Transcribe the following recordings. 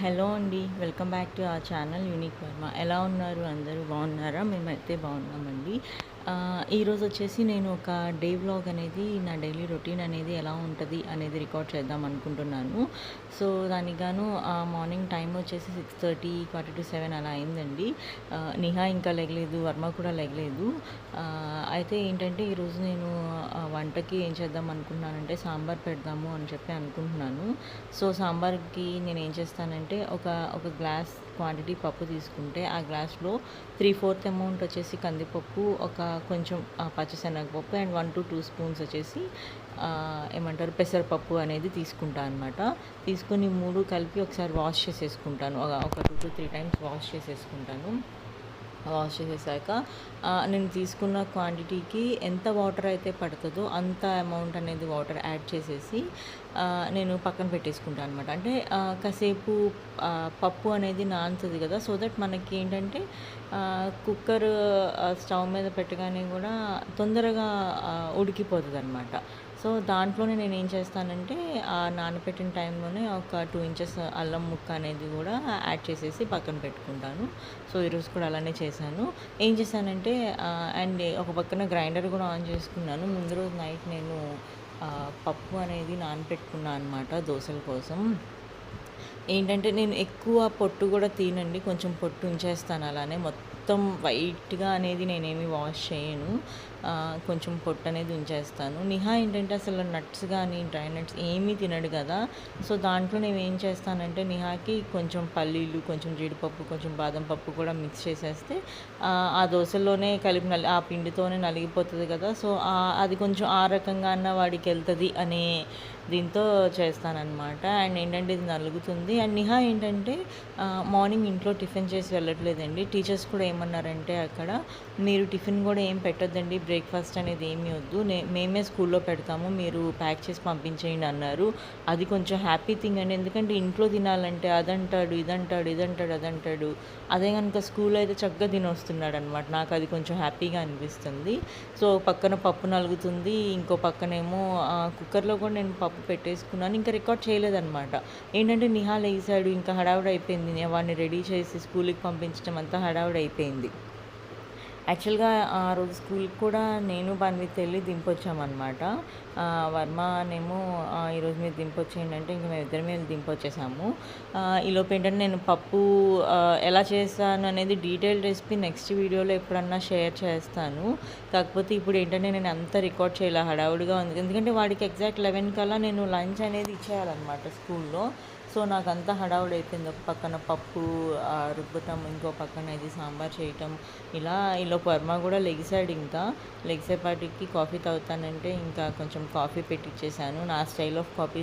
Hello అండి welcome back to ఆ channel unique Varma. ఎలా ఉన్నారు అందరూ? బాగున్నారా? మేమైతే బాగున్నామండి. ఈరోజు వచ్చేసి నేను ఒక డే వ్లాగ్ అనేది నా డైలీ రొటీన్ అనేది ఎలా ఉంటుంది అనేది రికార్డ్ చేద్దాం అనుకుంటున్నాను. సో దానికి గాను ఆ, మార్నింగ్ టైం వచ్చేసి six thirty quarter to seven అలా అయిందండి. నిహా ఇంకా లెగలేదు వర్మ కూడా లెగలేదు. అయితే ఏంటంటే ఈరోజు నేను వంటకి ఏం చేద్దాం అనుకుంటున్నానంటే సాంబార్ పెడదాము అని చెప్పి అనుకుంటున్నాను. సో సాంబార్కి నేను ఏం చేస్తానంటే ఒక ఒక గ్లాస్ క్వాంటిటీ పప్పు తీసుకుంటే ఆ గ్లాస్లో త్రీ ఫోర్త్ అమౌంట్ వచ్చేసి కందిపప్పు ఒక కొంచెం పచ్చశనగపప్పు పచ్చిశనగపప్పు and one to two spoons వచ్చేసి ఏమంటారు పెసరపప్పు అనేది తీసుకుంటాను అనమాట తీసుకుని మూడు కలిపి ఒకసారి వాష్ చేసేసుకుంటాను. ఒక- ఒక two to three times wash చేసేసుకుంటాను. వాష్ చేసేసాక నేను తీసుకున్న క్వాంటిటీకి ఎంత వాటర్ అయితే పడుతుందో అంత అమౌంట్ అనేది వాటర్ యాడ్ చేసేసి నేను పక్కన పెట్టేసుకుంటాను అనమాట అంటే కాసేపు పప్పు అనేది నానుతుంది కదా సో దట్ మనకి ఏంటంటే కుక్కర్ స్టవ్ మీద పెట్టగానే కూడా తొందరగా ఉడికిపోతుంది అనమాట సో దాంట్లోనే నేను ఏం చేస్తానంటే ఆ నానబెట్టిన టైంలోనే ఒక టూ ఇంచెస్ అల్లం ముక్క అనేది కూడా యాడ్ చేసేసి పక్కన పెట్టుకుంటాను. సో ఈరోజు కూడా అలానే చేశాను. ఏం చేశానంటే అండ్ ఒక పక్కన గ్రైండర్ కూడా ఆన్ చేసుకున్నాను. ముందు రోజు నైట్ నేను పప్పు అనేది నానబెట్టుకున్నాను అనమాట దోశల కోసం. ఏంటంటే నేను ఎక్కువ పొట్టు కూడా తినండి కొంచెం పొట్టు ఉంచేస్తాను అలానే. మొత్తం వైట్గా అనేది నేనేమి వాష్ చేయను. కొంచెం పొట్టు అనేది ఉంచేస్తాను. నిహా ఏంటంటే అసలు నట్స్ కానీ డ్రై నట్స్ ఏమీ తినడు కదా. సో దాంట్లో నేను ఏం చేస్తానంటే నిహాకి కొంచెం పల్లీలు కొంచెం జీడిపప్పు కొంచెం బాదం పప్పు కూడా మిక్స్ చేసేస్తే ఆ, దోశలోనే దోశల్లోనే కలిపి నలి ఆ పిండితోనే నలిగిపోతుంది కదా. సో అది కొంచెం ఆ రకంగా అన్న వాడికి వెళ్తుంది అనే దీంతో చేస్తానన్నమాట. అండ్ ఏంటంటే ఇది నలుగుతుంది. అండ్ నిహా ఏంటంటే మార్నింగ్ ఇంట్లో టిఫిన్ చేసి వెళ్ళట్లేదండి. టీచర్స్ కూడా ఏమన్నారంటే అక్కడ మీరు టిఫిన్ కూడా ఏం పెట్టొద్దండి బ్రేక్ఫాస్ట్ అనేది ఏమీ వద్దు. నే మేమే స్కూల్లో పెడతాము. మీరు ప్యాక్ చేసి పంపించేయండి అన్నారు. అది కొంచెం హ్యాపీ థింగ్ అండి. ఎందుకంటే ఇంట్లో తినాలంటే అదంటాడు ఇదంటాడు ఇదంటాడు అదంటాడు. అదే కనుక స్కూల్లో అయితే చక్కగా తినొస్తున్నాడు అనమాట నాకు అది కొంచెం హ్యాపీగా అనిపిస్తుంది. సో పక్కన పప్పు నలుగుతుంది. ఇంకో పక్కనేమో కుక్కర్లో కూడా నేను పప్పు పెట్టేసుకున్నాను. ఇంకా రికార్డ్ చేయలేదన్నమాట. ఏంటంటే నిహాల్ వేసాడు. ఇంకా హడావుడి అయిపోయింది వాడిని రెడీ చేసి స్కూల్కి పంపించడం అంతా హడావుడి అయిపోయింది యాక్చువల్గా ఆ రోజు స్కూల్కి కూడా నేను బన్విత్ వెళ్ళి దింపొచ్చామన్నమాట. వర్మ వర్మనేమో ఈరోజు మీరు దింపొచ్చేయండి అంటే ఇంక మేము ఇద్దరం వెళ్ళి దింపొచ్చేసాము. ఈలోపు ఏంటంటే నేను పప్పు ఎలా చేస్తాను అనేది డీటెయిల్ రెసిపీ నెక్స్ట్ వీడియోలో ఎప్పుడన్నా షేర్ చేస్తాను. కాకపోతే ఇప్పుడు ఏంటంటే నేను అంత రికార్డ్ చేయాలి హడావుడిగా ఉంది. ఎందుకంటే వాడికి ఎగ్జాక్ట్ లెవెన్ కల్లా నేను లంచ్ అనేది ఇచ్చేయాలన్నమాట స్కూల్లో. సో నాకు అంతా హడావుడి అయిపోయింది ఒక పక్కన పప్పు రుబ్బటం ఇంకో పక్కన ఇది సాంబార్ చేయటం. ఇలా ఇలా వర్మ కూడా లెగిసాడు ఇంకా. లెగిసేపాటికి కాఫీ తాగుతానంటే ఇంకా కొంచెం కాఫీ పెట్టిచ్చేసాను. నా style of coffee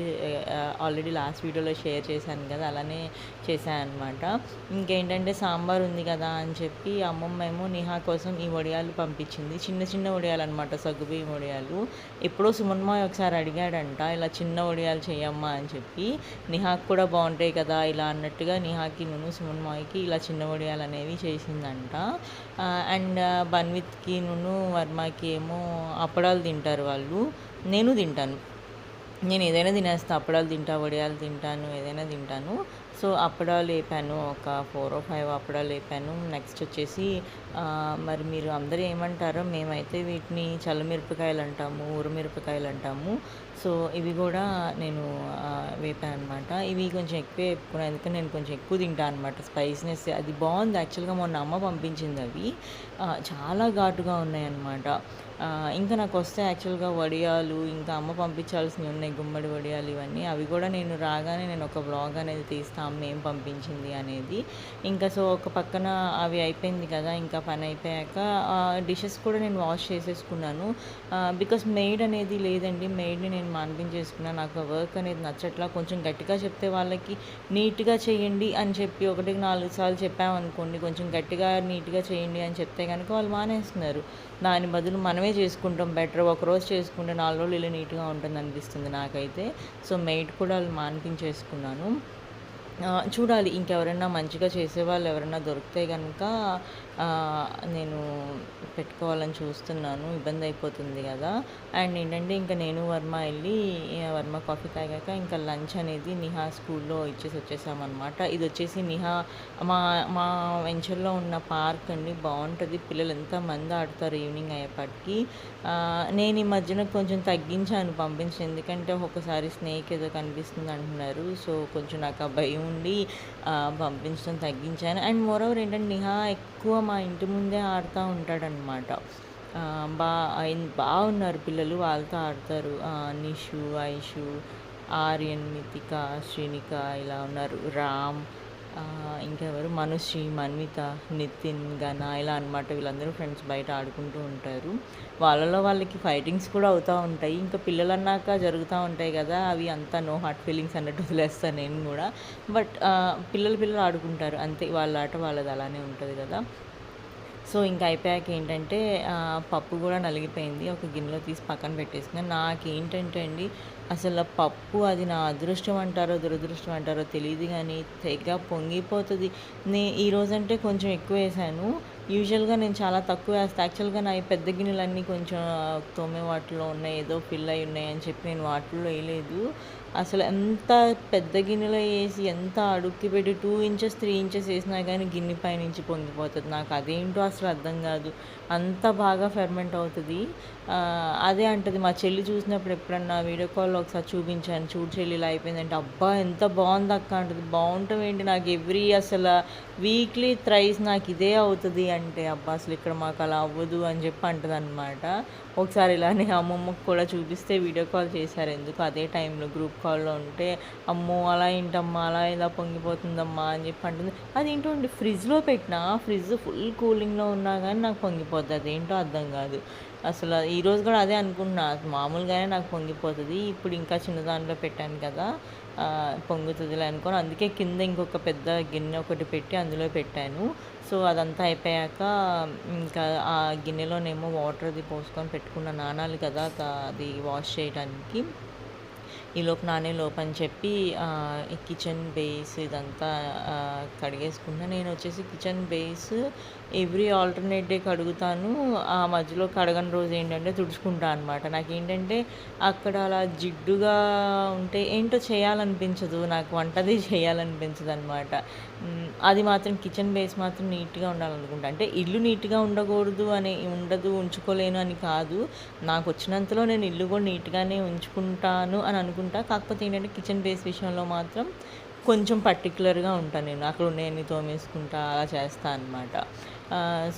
already last వీడియోలో షేర్ చేశాను కదా అలానే చేశాను అనమాట ఇంకేంటంటే సాంబార్ ఉంది కదా అని చెప్పి అమ్మమ్మ ఏమో నిహా కోసం ఈ వడియాలు పంపించింది. చిన్న చిన్న వడియాలు అనమాట సగ్గుబియ్యం వడియాలు. ఎప్పుడో సుమన్మాయ్ ఒకసారి అడిగాడంట ఇలా చిన్న వడియాలు చేయమ్మా అని చెప్పి. నిహాకి కూడా బాగుంటాయి కదా ఇలా అన్నట్టుగా నిహాకి నును సుమన్మాయ్కి ఇలా చిన్న వడియాలు అనేవి చేసిందంట. అండ్ బన్విత్కి నును వర్మకి ఏమో అప్పడాలు తింటారు వాళ్ళు. నేను తింటాను. నేను ఏదైనా తినేస్తా అప్పడాలు తింటా వడియాలు తింటాను ఏదైనా తింటాను. సో అప్పడాలు వేపాను ఒక ఫోర్ ఓ ఫైవ్ అప్పడాలు వేపాను నెక్స్ట్ వచ్చేసి మరి మీరు అందరూ ఏమంటారో మేమైతే వీటిని చల్లమిరపకాయలు అంటాము ఊరమిరపకాయలు అంటాము. సో ఇవి కూడా నేను వేపాను అనమాట ఇవి కొంచెం ఎక్కువ వేపుకున్నాను ఎందుకంటే నేను కొంచెం ఎక్కువ తింటాను అనమాట స్పైస్నెస్ అది బాగుంది. యాక్చువల్గా మొన్న అమ్మ పంపించింది అవి. చాలా ఘాటుగా ఉన్నాయన్నమాట ఇంకా నాకు వస్తే యాక్చువల్గా వడియాలు ఇంకా అమ్మ పంపించాల్సినవి ఉన్నాయి గుమ్మడి వడియాలు ఇవన్నీ. అవి కూడా నేను రాగానే నేను ఒక వ్లాగ్ అనేది తీస్తాను అమ్మ ఏం పంపించింది? అనేది. ఇంకా సో ఒక పక్కన అవి అయిపోయింది కదా ఇంకా పని అయిపోయాక డిషెస్ కూడా నేను వాష్ చేసేసుకున్నాను. బికాస్ మెయిడ్ అనేది లేదండి. మెయిడ్ని నేను మాన్పించేసుకున్నాను నాకు వర్క్ అనేది నచ్చట్లా కొంచెం గట్టిగా చెప్తే వాళ్ళకి నీట్గా చేయండి అని చెప్పి ఒకటికి నాలుగు సార్లు చెప్పామనుకోండి కొంచెం గట్టిగా నీట్గా చేయండి అని చెప్తే కనుక వాళ్ళు మానేస్తున్నారు. దాని బదులు మనమే చేసుకుంటాం బెటర్. ఒక రోజు చేసుకుంటే నాలుగు రోజులు ఇలా నీట్గా ఉంటుంది అనిపిస్తుంది నాకైతే. సో మెయిట్ కూడా వాళ్ళు మాన్పించేసుకున్నాను. చూడాలి. ఇంకెవరైనా మంచిగా చేసేవాళ్ళు ఎవరైనా దొరికితే కనుక నేను పెట్టుకోవాలని చూస్తున్నాను. ఇబ్బంది అయిపోతుంది కదా అండ్ ఏంటంటే ఇంక నేను, వర్మ వెళ్ళి వర్మ కాఫీ తాగాక ఇంకా లంచ్ అనేది నిహా స్కూల్‌లో ఇచ్చేసి వచ్చేసామనమాట. ఇదొచ్చేసి నిహా మా మా వెంచర్‌లో ఉన్న పార్క్ అండి. బాగుంటుంది పిల్లలు ఎంతమంది ఆడతారు ఈవినింగ్ అయ్యేపాటికి. నేను ఈ మధ్యన కొంచెం తగ్గించాను పంపించి ఎందుకంటే ఒక్కొక్కసారి స్నేక్ ఏదో కనిపిస్తుంది అంటున్నారు. సో, కొంచెం నాకు ఆ భయం ఉండి పంపించడం తగ్గించాను. అండ్ మోరోవర్ ఏంటంటే నిహా ఎక్కువ మా ఇంటి ముందే ఆడుతూ ఉంటాడనమాట. బా బాగున్నారు పిల్లలు. వాళ్ళతో ఆడతారు. నిషు, ఐషు, ఆర్యన్, మితిక, శ్రీనిక ఇలా ఉన్నారు. రామ్ ఇంకెవరు మనుశ్రీ, మన్విత, నితిన్, ఘన ఇలా అనమాట. వీళ్ళందరూ ఫ్రెండ్స్ బయట ఆడుకుంటూ ఉంటారు. వాళ్ళలో వాళ్ళకి ఫైటింగ్స్ కూడా అవుతూ ఉంటాయి. ఇంకా పిల్లలు అన్నాక జరుగుతూ ఉంటాయి కదా అవి అంతా నో హార్ట్ ఫీలింగ్స్ అన్నట్టు వదిలేస్తాను నేను కూడా బట్ పిల్లలు పిల్లలు ఆడుకుంటారు. అంతే వాళ్ళ ఆట వాళ్ళది అలానే ఉంటుంది కదా సో, ఇంక అయిపోయాక ఏంటంటే పప్పు కూడా నలిగిపోయింది. ఒక గిన్నెలో తీసి పక్కన పెట్టేసుకున్నాను. నాకేంటంటే అండి అసలు పప్పు అది నా అదృష్టం అంటారో, దురదృష్టం అంటారో తెలియదు కానీ తెగ పొంగిపోతుంది నే ఈరోజంటే కొంచెం ఎక్కువ వేసాను యూజువల్‌గా నేను చాలా తక్కువ వేస్తాను యాక్చువల్‌గా నా పెద్ద గిన్నెలన్నీ కొంచెం తోమే వాటిలో ఉన్నాయి. ఏదో ఫిల్ అయి ఉన్నాయి అని చెప్పి నేను వాటిల్లో వేయలేదు. అసలు ఎంత పెద్ద గిన్నెలో వేసి ఎంత అడుక్కి పెట్టి టూ ఇంచెస్, త్రీ ఇంచెస్ వేసినా కానీ గిన్నె పైనుంచి పొంగిపోతుంది. నాకు అదేంటో అసలు అర్థం కాదు. అంత బాగా ఫెర్మెంట్ అవుతుంది. అదే అంటది మా చెల్లి చూసినప్పుడు ఎప్పుడన్నా వీడియో కాల్‌లో ఒకసారి చూపించాను. చూడు చెల్లి ఇలా అయిపోయిందంటే, "అబ్బా! ఎంత బావుందక్క" అంటది. బాగుంటాం ఏంటి నాకు ఎవ్రీ అసలు వీక్లీ థ్రైస్ నాకు ఇదే అవుతుంది అంటే, అబ్బా! అసలు ఇక్కడ మాకు అలా అవ్వదు అని చెప్పి అంటదన్నమాట ఒకసారి ఇలానే అమ్మమ్మకు కూడా చూపిస్తే వీడియో కాల్ చేశారు ఎందుకు అదే టైంలో గ్రూప్ కాల్‌లో ఉంటే, "అమ్మో! అలా ఏంటమ్మా? అలా ఇలా పొంగిపోతుందమ్మా" అని చెప్పి అంటుంది. అదేంటో అండి ఫ్రిడ్జ్‌లో పెట్టినా ఫ్రిడ్జ్ ఫుల్ కూలింగ్‌లో ఉన్నా కానీ నాకు పొంగిపోద్ది. అదేంటో అర్థం కాదు అసలు ఈరోజు కూడా అదే అనుకున్నా మామూలుగానే నాకు పొంగిపోతుంది ఇప్పుడు ఇంకా చిన్న దాంట్లో పెట్టాను కదా! పొంగుతుందిలే అనుకోని అందుకే కింద ఇంకొక పెద్ద గిన్నె ఒకటి పెట్టి అందులో పెట్టాను. సో, అదంతా అయిపోయాక ఇంకా ఆ గిన్నెలోనేమో వాటర్ అది పోసుకొని పెట్టుకున్న నానాలు కదా! అది వాష్ చేయడానికి. ఈలోపు నానేలోపు అని చెప్పి కిచెన్ బేస్ ఇదంతా కడిగేసుకున్నా నేను వచ్చేసి kitchen base every alternate day కడుగుతాను. ఆ మధ్యలో కడగని రోజు ఏంటంటే తుడుచుకుంటా అనమాట. నాకేంటంటే అక్కడ అలా జిడ్డుగా ఉంటే ఏంటో చేయాలనిపించదు. నాకు వంటది చేయాలనిపించదనమాట. అనమాట అది మాత్రం కిచెన్ బేస్ మాత్రం నీట్‌గా ఉండాలనుకుంటా. అంటే ఇల్లు నీట్‌గా ఉండకూడదు అని ఉండదు, ఉంచుకోలేను అని కాదు. నాకు వచ్చినంతలో నేను ఇల్లు కూడా నీట్‌గానే ఉంచుకుంటాను అని అనుకుంటా. కాకపోతే ఏంటంటే కిచెన్ బేస్ విషయంలో మాత్రం కొంచెం పర్టిక్యులర్‌గా ఉంటాను నేను. అక్కడ ఉన్నయన్నీ తోమేసుకుంటా అలా చేస్తాను అనమాట.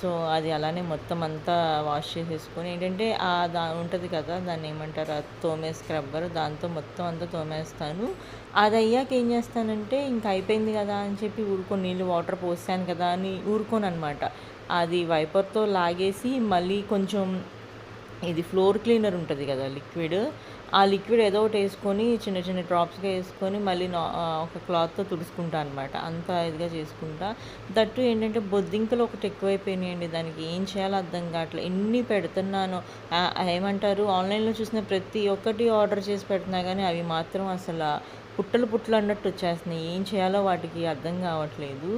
సో, అది అలానే మొత్తం అంతా వాష్ చేసేసుకొని ఏంటంటే ఆ దా ఉంటుంది కదా! దాన్నేమంటారు? ఆ తోమే స్క్రబ్బర్ దాంతో మొత్తం అంతా తోమేస్తాను. అది అయ్యాక ఏం చేస్తానంటే ఇంక అయిపోయింది కదా అని చెప్పి ఊరుకొని నీళ్ళు వాటర్ పోసాను కదా! అని ఊరుకోననమాట. అది వైపర్‌తో లాగేసి మళ్ళీ కొంచెం ఇది ఫ్లోర్ క్లీనర్ ఉంటుంది కదా లిక్విడ్. ఆ లిక్విడ్ ఏదో ఒకటి వేసుకొని చిన్న చిన్న డ్రాప్స్‌గా వేసుకొని మళ్ళీ నా ఒక క్లాత్‌తో తుడుచుకుంటా అనమాట. అంత ఇదిగా చేసుకుంటా. దట్టు ఏంటంటే బొద్దింకలు ఒకటి ఎక్కువైపోయినాయండి. దానికి ఏం చేయాలో అర్థం కావట్లేదు ఎన్ని పెడుతున్నాను ఏమంటారు? ఆన్‌లైన్‌లో చూసిన ప్రతి ఒక్కటి ఆర్డర్ చేసి పెడుతున్నా కానీ అవి మాత్రం అసలు పుట్టలు పుట్టలు అన్నట్టు వచ్చేస్తున్నాయి. ఏం చేయాలో వాటికి అర్థం కావట్లేదు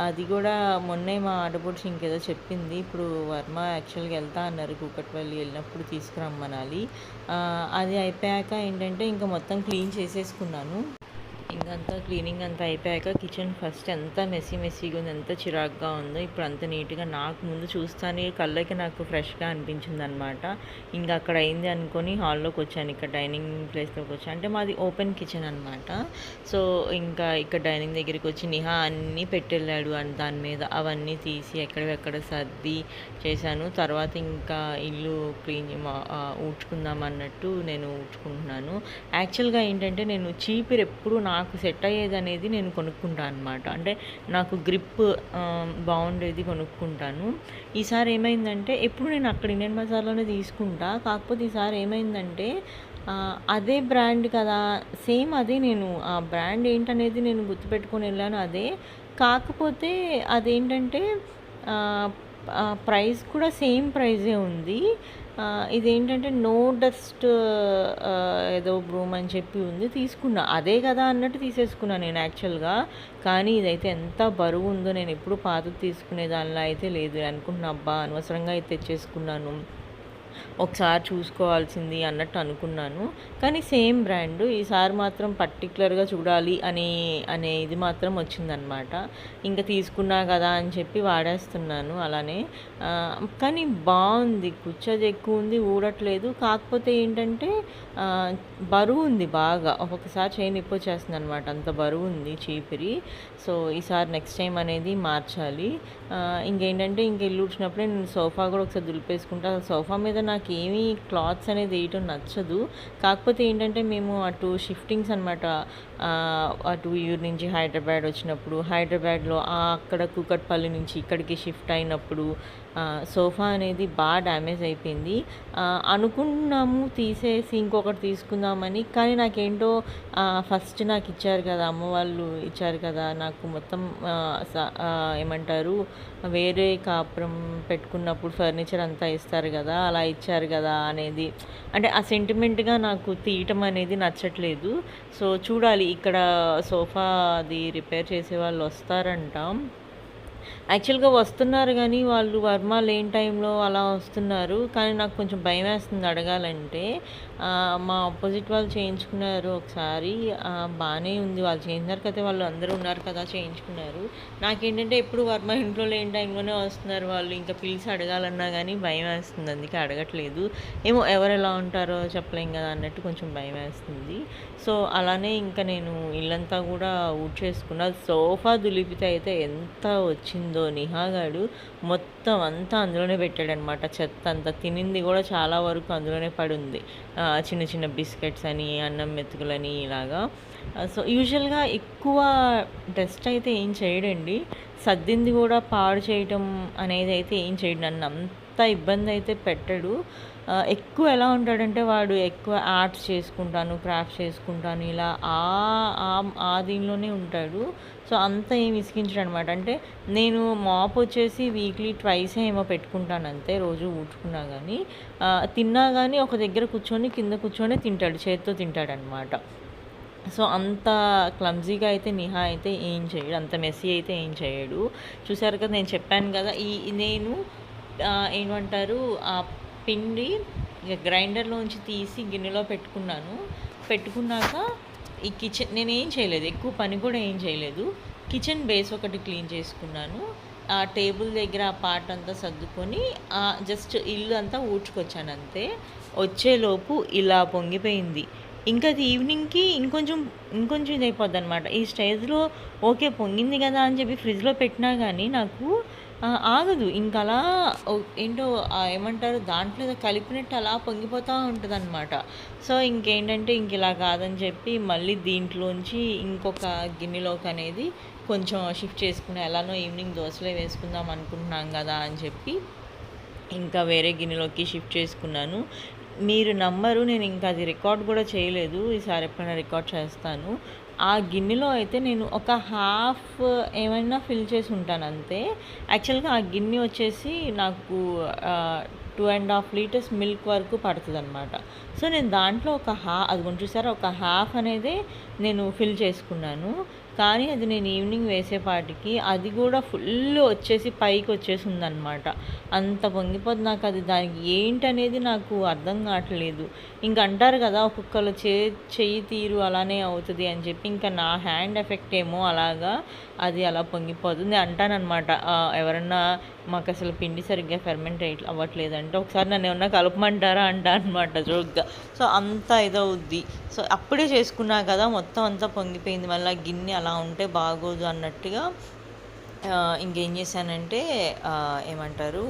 అది కూడా మొన్నే మా ఆడపడుచు ఇంకేదో చెప్పింది. ఇప్పుడు వర్మ యాక్చువల్‌గా వెళ్తా అన్నారు కూకట్పల్లి వెళ్ళినప్పుడు తీసుకురమ్మనాలి. అది అయిపోయాక ఏంటంటే ఇంక మొత్తం క్లీన్ చేసేసుకున్నాను. ఇంకంతా క్లీనింగ్ అంతా అయిపోయాక కిచెన్ ఫస్ట్ ఎంత మెస్సీ మెస్సీగా ఉంది. ఎంత చిరాకుగా ఉందో ఇప్పుడు అంత నీట్‌గా నాకు ముందు చూస్తానే కళ్ళకి నాకు ఫ్రెష్‌గా అనిపించిందనమాట. ఇంకా అక్కడ అయింది అనుకొని హాల్లోకి వచ్చాను ఇక్కడ డైనింగ్ ప్లేస్‌లోకొచ్చా. అంటే మాది ఓపెన్ కిచెన్ అనమాట. సో, ఇంకా ఇక్కడ డైనింగ్ దగ్గరికి వచ్చి నిహా అన్నీ పెట్టెళ్ళాడు అని దాని మీద. అవన్నీ తీసి ఎక్కడెక్కడ సర్ది చేశాను. తర్వాత ఇంకా ఇల్లు క్లీన్ ఊడ్చుకుందాం అన్నట్టు నేను ఊడ్చుకుంటున్నాను. యాక్చువల్‌గా ఏంటంటే నేను చీపిరి ఎప్పుడు నాకు సెట్ అయ్యేది అనేది నేను కొనుక్కుంటా అనమాట. అంటే నాకు గ్రిప్ బాగుండేది కొనుక్కుంటాను. ఈసారి ఏమైందంటే ఎప్పుడు నేను అక్కడ ఇండియన్ బజార్‌లోనే తీసుకుంటా. కాకపోతే ఈసారి ఏమైందంటే అదే బ్రాండ్ కదా! సేమ్ అదే నేను ఆ బ్రాండ్ ఏంటనేది నేను గుర్తుపెట్టుకొని వెళ్ళాను అదే. కాకపోతే అదేంటంటే ప్రైస్ కూడా సేమ్ ప్రైజే ఉంది. ఇదేంటంటే నో డస్ట్ ఏదో బ్రూమ్ అని చెప్పి ఉంది. తీసుకున్నా. అదే కదా అన్నట్టు తీసేసుకున్నాను నేను యాక్చువల్‌గా. కానీ ఇదైతే ఎంత బరువు ఉందో నేను ఎప్పుడు పాత పాతది తీసుకునేదానిలా అయితే లేదు. అనుకుంటున్నా అబ్బా! అనవసరంగా అయితే తెచ్చేసుకున్నాను. ఒకసారి చూసుకోవాల్సింది అన్నట్టు అనుకున్నాను. కానీ సేమ్ బ్రాండు. ఈసారి మాత్రం పర్టిక్యులర్‌గా చూడాలి అని అనే ఇది మాత్రం వచ్చిందనమాట. ఇంక తీసుకున్నా కదా అని చెప్పి వాడేస్తున్నాను అలానే. కానీ బాగుంది కుచ్చది ఎక్కువ ఉంది ఊడట్లేదు. కాకపోతే ఏంటంటే బరువు ఉంది బాగా. ఒక్కొక్కసారి చైన్ ఇప్పొచ్చేస్తుంది అనమాట అంత బరువుంది చీపిరి. సో, ఈసారి నెక్స్ట్ టైం అనేది మార్చాలి. ఇంకేంటంటే ఇంక ఇల్లు వచ్చినప్పుడు నేను సోఫా కూడా ఒకసారి దులిపేసుకుంటా. సోఫా మీద నాకు ఏమీ క్లాత్స్ అనేది వేయటం నచ్చదు. కాకపోతే ఏంటంటే మేము అటు షిఫ్టింగ్స్ అనమాట. అటు ఊరు నుంచి హైదరాబాద్ వచ్చినప్పుడు, హైదరాబాద్‌లో అక్కడ కూకట్పల్లి నుంచి ఇక్కడికి షిఫ్ట్ అయినప్పుడు సోఫా అనేది బాగా డ్యామేజ్ అయిపోయింది. అనుకున్నాము తీసేసి ఇంకొకటి తీసుకుందామని. కానీ నాకేంటో ఫస్ట్ ఫస్ట్ నాకిచ్చారు కదా! అమ్మ వాళ్ళు ఇచ్చారు కదా! నాకు మొత్తం ఏమంటారు వేరే కాపురం పెట్టుకున్నప్పుడు ఫర్నిచర్ అంతా ఇస్తారు కదా అలా ఇచ్చారు కదా అనేది అంటే ఆ సెంటిమెంట్‌గా నాకు తీయటం అనేది నచ్చట్లేదు. సో, చూడాలి ఇక్కడ సోఫా అది రిపేర్ చేసే వాళ్ళు వస్తారంట. యాక్చువల్‌గా వస్తున్నారు కానీ వాళ్ళు వర్మ లేని టైంలో అలా వస్తున్నారు. కానీ నాకు కొంచెం భయం వేస్తుంది అడగాలంటే. మా ఆపోజిట్ వాళ్ళు చేయించుకున్నారు ఒకసారి. బాగానే ఉంది. వాళ్ళు చేయించినారు కదా వాళ్ళు అందరూ ఉన్నారు కదా! చేయించుకున్నారు. నాకేంటంటే ఎప్పుడు వర్మ ఇంట్లో లేని టైంలోనే వస్తున్నారు వాళ్ళు. ఇంకా పిలిచి అడగాలన్నా కానీ భయం వేస్తుంది అందుకే అడగట్లేదు. ఏమో ఎవరు ఎలా ఉంటారో చెప్పలేం కదా అన్నట్టు కొంచెం భయమేస్తుంది. సో, అలానే ఇంకా నేను ఇల్లంతా గూడా ఊడ్చేసుకున్నా. సోఫా దులిపితే అయితే ఎంత వచ్చిందో నిహాగాడు మొత్తం అంతా అందులోనే పెట్టాడనమాట చెత్త అంతా తినింది కూడా చాలా వరకు అందులోనే పడుంది. ఉంది చిన్న చిన్న బిస్కెట్స్ అని, అన్నం మెతుకులని ఇలాగా. సో, యూజువల్‌గా ఎక్కువ డస్ట్ అయితే ఏం చేయడండి. సద్దింది కూడా పాడు చేయటం అనేది అయితే ఏం చేయడు. ఇబ్బంది అయితే పెట్టడు. ఎక్కువ ఎలా ఉంటాడంటే వాడు ఎక్కువ ఆర్ట్స్ చేసుకుంటాను, క్రాఫ్ట్స్ చేసుకుంటాను ఇలా ఆ ఆ దీనిలోనే ఉంటాడు. సో, అంత ఏమి విసిగించడనమాట. అంటే నేను మాప్ వచ్చేసి వీక్లీ ట్వైస్ ఏమో పెట్టుకుంటానంతే రోజు ఊడ్చుకున్నా కానీ తిన్నా కానీ ఒక దగ్గర కూర్చొని కింద కూర్చొని తింటాడు. చేత్తో తింటాడనమాట. సో, అంత క్లమ్జీగా అయితే నిహా అయితే ఏం చేయడు. అంత మెస్సీ అయితే ఏం చేయడు. చూసారు కదా! నేను చెప్పాను కదా ఈ నేను ఏమంటారు ఆ పిండి గ్రైండర్‌లోంచి తీసి గిన్నెలో పెట్టుకున్నాను. పెట్టుకున్నాక ఈ కిచెన్ నేనేం చేయలేదు. ఎక్కువ పని కూడా ఏం చేయలేదు. కిచెన్ బేస్ ఒకటి క్లీన్ చేసుకున్నాను. ఆ టేబుల్ దగ్గర ఆ పార్ట్ అంతా సర్దుకొని జస్ట్ ఇల్లు అంతా ఊడ్చుకొచ్చాను అంతే వచ్చేలోపు ఇలా పొంగిపోయింది. ఇంకా అది ఈవినింగ్‌కి ఇంకొంచెం, ఇంకొంచెం ఇది అయిపోద్ది అనమాట ఈ స్టేజ్‌లో ఓకే. పొంగింది కదా అని చెప్పి ఫ్రిడ్జ్‌లో పెట్టినా కానీ నాకు ఆగదు. ఇంకా అలా ఏంటో ఏమంటారు దాంట్లో కలిపినట్టు అలా పొంగిపోతూ ఉంటుంది అనమాట సో, ఇంకేంటంటే ఇంక ఇలా కాదని చెప్పి మళ్ళీ దీంట్లోంచి ఇంకొక గిన్నెలోకి అనేది కొంచెం షిఫ్ట్ చేసుకుని ఎలానో ఈవినింగ్ దోశలే వేసుకుందాం అనుకుంటున్నాం కదా అని చెప్పి ఇంకా వేరే గిన్నెలోకి షిఫ్ట్ చేసుకున్నాను. మీరు నమ్మరు ఇంకా అది రికార్డ్ కూడా చేయలేదు. ఈసారి ఎప్పుడైనా రికార్డ్ చేస్తాను. ఆ గిన్నెలో అయితే నేను ఒక హాఫ్ ఏమైనా ఫిల్ చేసి ఉంటానంతే. యాక్చువల్‌గా ఆ గిన్నె వచ్చేసి నాకు two and half litres milk వరకు పడతదనమాట. సో, నేను దాంట్లో ఒక హా అదిగోండి చూసారా ఒక హాఫ్ అనేది నేను ఫిల్ చేసుకున్నాను. కానీ అది నేను ఈవినింగ్ వేసేపాటికి అది కూడా ఫుల్ వచ్చేసి పైకొచ్చేసిందనమాట. అంత పొంగిపోద్ది అది దానికి ఏంటనేది నాకు అర్థం కావట్లేదు. ఇంక అంటారు కదా ఒక్కొక్కరు చే చెయ్యి తీరు అలానే అవుతుంది అని చెప్పి. ఇంకా నా హ్యాండ్ ఎఫెక్ట్ ఏమో అలాగా అది అలా పొంగిపోతుంది. అంటానన్నమాట ఎవరన్నా మాకు అసలు పిండి సరిగ్గా ఫెర్మెంట్ అవ్వట్లేదు అవ్వట్లేదంటే ఒకసారి నన్నేమన్నా కలపమంటారా అంట అనమాట జోక్‌గా. సో, అంత ఇదవుద్ది. సో, అప్పుడే చేసుకున్నా కదా! మొత్తం అంతా పొంగిపోయింది. మళ్ళా గిన్నె అలా ఉంటే బాగోదు అన్నట్టుగా ఇంకేం చేశానంటే ఏమంటారు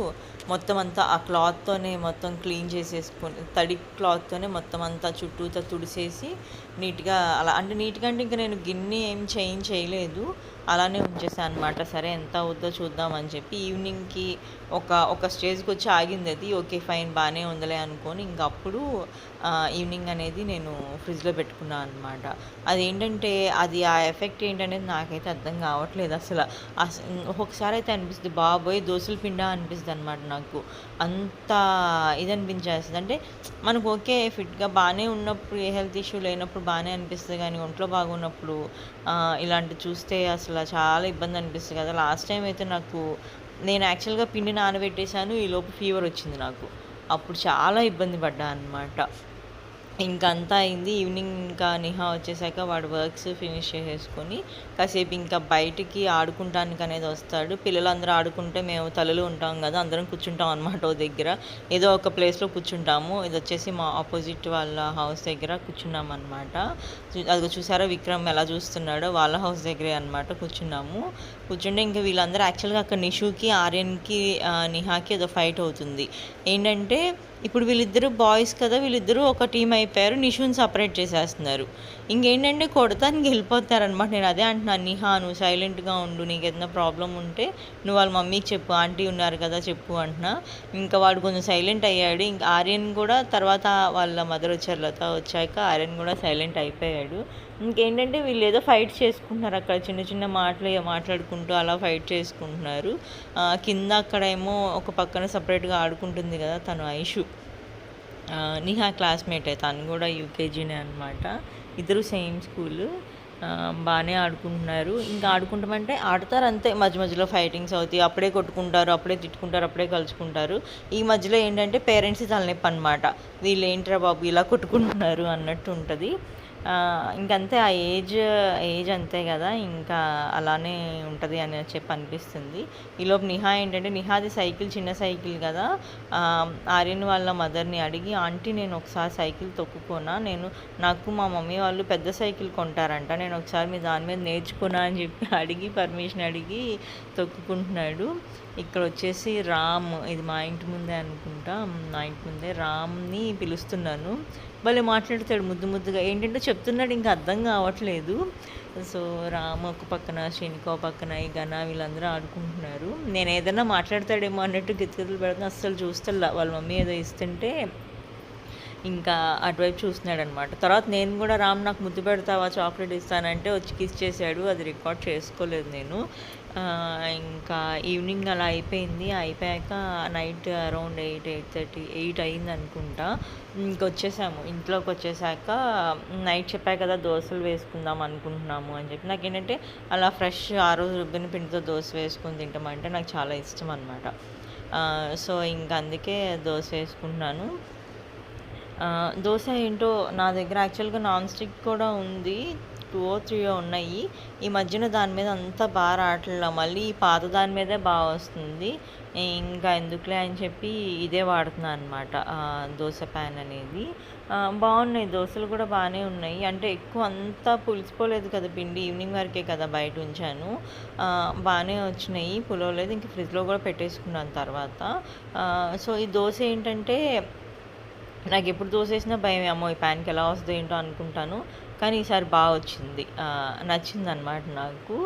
మొత్తం అంతా ఆ క్లాత్‌తోనే మొత్తం క్లీన్ చేసేసుకొని తడి క్లాత్‌తోనే మొత్తం అంతా చుట్టూతో తుడిసేసి నీట్‌గా అలా అంటే నీట్‌గా అంటే ఇంకా నేను గిన్నె ఏం చేంజ్ చేయలేదు. అలానే ఉంచేసాను అనమాట సరే ఎంత అవుద్దో చూద్దాం అని చెప్పి ఈవినింగ్కి ఒక ఒక స్టేజ్కి వచ్చి ఆగింది అది. ఓకే ఫైన్ బాగానే ఉందిలే అనుకొని ఇంక అప్పుడు ఈవినింగ్ అనేది నేను ఫ్రిడ్జ్లో పెట్టుకున్నాను అనమాట అదేంటంటే అది ఆ ఎఫెక్ట్ ఏంటనేది నాకైతే అర్థం కావట్లేదు అసలు. ఒక్కొక్కసారి అయితే అనిపిస్తుంది బాబోయ్ దోశల పిండా అనిపిస్తుంది అనమాట నాకు. అంత ఇది అనిపించేస్తుంది అంటే మనకు ఓకే ఫిట్గా బాగానే ఉన్నప్పుడు ఏ హెల్త్ ఇష్యూ లేనప్పుడు బాగానే అనిపిస్తుంది కానీ ఒంట్లో బాగున్నప్పుడు ఇలాంటి చూస్తే అసలు చాలా ఇబ్బంది అనిపిస్తుంది కదా. లాస్ట్ టైం అయితే నాకు నేను యాక్చువల్గా పిండి నానబెట్టేశాను ఈలోపు ఫీవర్ వచ్చింది నాకు. అప్పుడు చాలా ఇబ్బంది పడ్డా అనమాట ఇంకంతా అంతా అయింది. ఈవినింగ్ ఇంకా నిహా వచ్చేసాక వాడు వర్క్స్ ఫినిష్ చేసేసుకొని కాసేపు ఇంకా బయటికి ఆడుకుంటానికి అనేది వస్తాడు. పిల్లలందరూ ఆడుకుంటే మేము తలలు ఉంటాం కదా అందరం కూర్చుంటాం అనమాట ఓ దగ్గర. ఏదో ఒక ప్లేస్లో కూర్చుంటాము. ఇది వచ్చేసి మా ఆపోజిట్ వాళ్ళ హౌస్ దగ్గర కూర్చున్నాం అనమాట అది చూసారా విక్రమ్ ఎలా చూస్తున్నాడో? వాళ్ళ హౌస్ దగ్గరే అనమాట కూర్చున్నాము. కూర్చుంటే ఇంకా వీళ్ళందరూ యాక్చువల్గా అక్కడ నిషుకి ఆర్యన్కి నిహాకి ఏదో ఫైట్ అవుతుంది. ఏంటంటే ఇప్పుడు వీళ్ళిద్దరూ బాయ్స్ కదా వీళ్ళిద్దరూ ఒక టీం అయిపోయారు నిషుని సపరేట్ చేసేస్తున్నారు. ఇంకేంటంటే కొడతానికి వెళ్ళిపోతారనమాట నేను అదే అంటున్నాను నిహా నువ్వు సైలెంట్గా ఉండు నీకు ఏదైనా ప్రాబ్లం ఉంటే నువ్వు వాళ్ళ మమ్మీకి చెప్పు ఆంటీ ఉన్నారు కదా చెప్పు అంటున్నా. ఇంకా వాడు కొంచెం సైలెంట్ అయ్యాడు. ఇంకా ఆర్యన్ కూడా తర్వాత వాళ్ళ మదర్ వచ్చారు లత వచ్చాక ఆర్యన్ కూడా సైలెంట్ అయిపోయాడు. ఇంకేంటంటే వీళ్ళు ఏదో ఫైట్ చేసుకుంటున్నారు అక్కడ చిన్న చిన్న మాటలు మాట్లాడుకుంటూ అలా ఫైట్ చేసుకుంటున్నారు. కింద అక్కడ ఏమో ఒక పక్కన సపరేట్గా ఆడుకుంటుంది కదా తను ఐషు. నిహా క్లాస్మేటే తను కూడా యూకేజీనే అనమాట ఇద్దరు సేమ్ స్కూల్. బాగానే ఆడుకుంటున్నారు. ఇంకా ఆడుకుంటామంటే ఆడతారు అంతే. మధ్య మధ్యలో ఫైటింగ్స్ అవుతాయి. అప్పుడే కొట్టుకుంటారు అప్పుడే తిట్టుకుంటారు అప్పుడే కలుసుకుంటారు. ఈ మధ్యలో ఏంటంటే పేరెంట్స్ తలనొప్పి అనమాట వీళ్ళు ఏంట్రా బాబు ఇలా కొట్టుకుంటున్నారు అన్నట్టు ఉంటుంది. ఇంకంతే ఆ ఏజ్ ఏజ్ అంతే కదా ఇంకా అలానే ఉంటుంది అని చెప్పి అనిపిస్తుంది. ఈలోపు నిహా ఏంటంటే నిహాది సైకిల్ చిన్న సైకిల్ కదా. ఆర్యన్ వాళ్ళ మదర్ని అడిగి ఆంటీ నేను ఒకసారి సైకిల్ తొక్కుకోనా నేను నాకు మా మమ్మీ వాళ్ళు పెద్ద సైకిల్ కొంటారంట నేను ఒకసారి మీ దాని మీద నేర్చుకున్నా అని చెప్పి అడిగి పర్మిషన్ అడిగి తొక్కుకుంటున్నాడు. ఇక్కడ వచ్చేసి రామ్ ఇది మా ఇంటి ముందే అనుకుంటా మా ఇంటి ముందే రామ్ని పిలుస్తున్నాను. భలే మాట్లాడతాడు ముద్దు ముద్దుగా. ఏంటంటే చెప్తున్నాడు ఇంకా అర్థం కావట్లేదు. సో రామ్ ఒక పక్కన శనికో పక్కన ఈ గన వీళ్ళందరూ ఆడుకుంటున్నారు. నేను ఏదైనా మాట్లాడతాడేమో అన్నట్టు గిత్తగితులు పెడుతున్నా. అస్సలు చూస్తల్లా. వాళ్ళ మమ్మీ ఏదో ఇస్తుంటే ఇంకా అటువైపు చూస్తున్నాడు అనమాట తర్వాత నేను కూడా రామ్ నాకు ముద్దు పెడతావా? చాక్లెట్ ఇస్తానంటే వచ్చి కిస్ చేశాడు. అది రికార్డ్ చేసుకోలేదు నేను. ఇంకా ఈవినింగ్ అలా అయిపోయింది. అయిపోయాక night around eight eight thirty eight అయింది అనుకుంటా. ఇంకొచ్చేసాము. ఇంట్లోకి వచ్చేసాక నైట్ చెప్పా కదా దోశలు వేసుకుందాం అనుకుంటున్నాము అని చెప్పి. నాకు ఏంటంటే అలా ఫ్రెష్ ఆ రోజు రుబ్బిన పిండితో దోశ వేసుకొని తింటామంటే నాకు చాలా ఇష్టం అనమాట సో ఇంక అందుకే దోశ వేసుకుంటున్నాను. దోశ ఏంటో నా దగ్గర యాక్చువల్గా నాన్ స్టిక్ కూడా ఉంది. టూ ఓ త్రీ ఉన్నాయి. ఈ మధ్యన దాని మీద అంత బాగా రావట్లేదు మళ్ళీ ఈ పాత దాని మీదే బాగా వస్తుంది. ఇంకా ఎందుకులే అని చెప్పి ఇదే వాడుతున్నాను అనమాట దోశ ప్యాన్ అనేది. బాగున్నాయి. దోశలు కూడా బాగానే ఉన్నాయి. అంటే ఎక్కువ అంతా పులిసిపోలేదు కదా పిండి. ఈవినింగ్ వరకే కదా బయట ఉంచాను. బాగానే వచ్చినాయి. పులవలేదు ఇంక ఫ్రిడ్జ్లో కూడా పెట్టేసుకున్నాను తర్వాత. సో ఈ దోశ ఏంటంటే నాకు ఎప్పుడు దోసేసినా భయం అమ్మో ఈ ప్యాన్కి ఎలా వస్తుందో ఏంటో అనుకుంటాను. కానీ ఈసారి బాగా వచ్చింది. నచ్చింది అనమాట నాకు.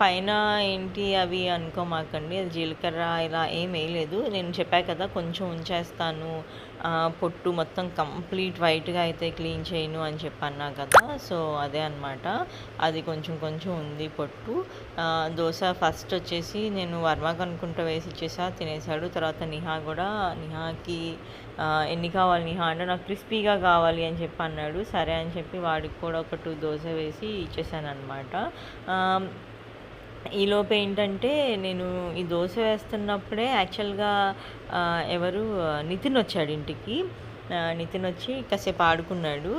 పైన ఏంటి అవి అనుకోమాకండి. అది జీలకర్ర ఇలా ఏం వేయలేదు. నేను చెప్పా కదా కొంచెం ఉంచేస్తాను. పొట్టు మొత్తం కంప్లీట్ వైట్గా అయితే క్లీన్ చేయను అని చెప్పన్నా కదా. సో అదే అనమాట అది కొంచెం కొంచెం ఉంది పొట్టు. దోశ ఫస్ట్ వచ్చేసి నేను వర్మకు కనుక్కుంటూ వేసి ఇచ్చేసా తినేసాడు తర్వాత నిహా కూడా నిహాకి ఎన్ని కావాలి నిహా? అంటే నాకు క్రిస్పీగా కావాలి అని చెప్పి అన్నాడు. సరే అని చెప్పి వాడికి కూడా ఒక టూ దోశ వేసి ఇచ్చేసాను అనమాట ఈలోపు ఏంటంటే నేను ఈ దోశ వేస్తున్నప్పుడే యాక్చువల్గా ఎవరు నితిన్ వచ్చాడు ఇంటికి. నితిన్ వచ్చి కాసేపు ఆడుకున్నాడు.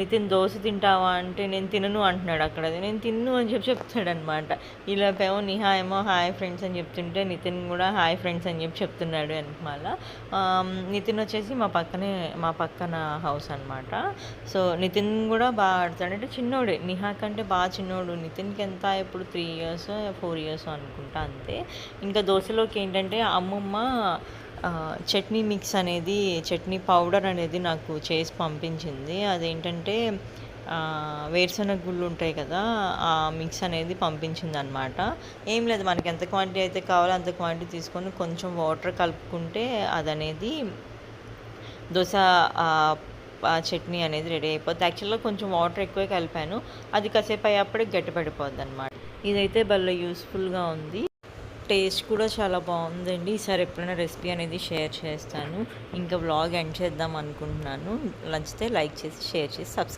నితిన్ దోశ తింటావా అంటే నేను తినను అంటున్నాడు అక్కడ. నేను తిన్ను అని చెప్పి చెప్తాడనమాట ఇలాకేమో ఈలోపేమో నిహా ఏమో హాయ్ ఫ్రెండ్స్ అని చెప్తుంటే నితిన్ కూడా హాయ్ ఫ్రెండ్స్ అని చెప్పి చెప్తున్నాడు వెనకమాల నితిన్ వచ్చేసి మా పక్కనే మా పక్కన హౌస్ అనమాట సో నితిన్ కూడా బాగా ఆడతాడు. అంటే చిన్నోడే. నిహా కంటే బాగా చిన్నోడు. నితిన్కి ఎంత? ఇప్పుడు త్రీ ఇయర్స్ ఫోర్ ఇయర్స్ అనుకుంటా అంతే. ఇంకా దోశలోకి ఏంటంటే అమ్మమ్మ చట్నీ మిక్స్ అనేది చట్నీ పౌడర్ అనేది నాకు చేసి పంపించింది. అదేంటంటే వేరుశనగ గుళ్ళు ఉంటాయి కదా ఆ మిక్స్ అనేది పంపించింది అనమాట ఏం లేదు మనకి ఎంత క్వాంటిటీ అయితే కావాలో అంత క్వాంటిటీ తీసుకొని కొంచెం వాటర్ కలుపుకుంటే అది అనేది దోశ ఆ, చట్నీ అనేది రెడీ అయిపోద్ది. యాక్చువల్గా కొంచెం వాటర్ ఎక్కువే కలిపాను. అది కాసేపు అయ్యేప్పటికి గట్టిపడిపోద్ది అనమాట ఇదైతే భలే యూస్ఫుల్గా ఉంది. టేస్ట్ కూడా చాలా బాగుందండి. ఈసారి ఎప్పుడైనా రెసిపీ అనేది షేర్ చేస్తాను. ఇంకా వ్లాగ్ ఎండ్ చేద్దాం అనుకుంటున్నాను. నచ్చితే లైక్ చేసి షేర్ చేసి సబ్స్క్రైబ్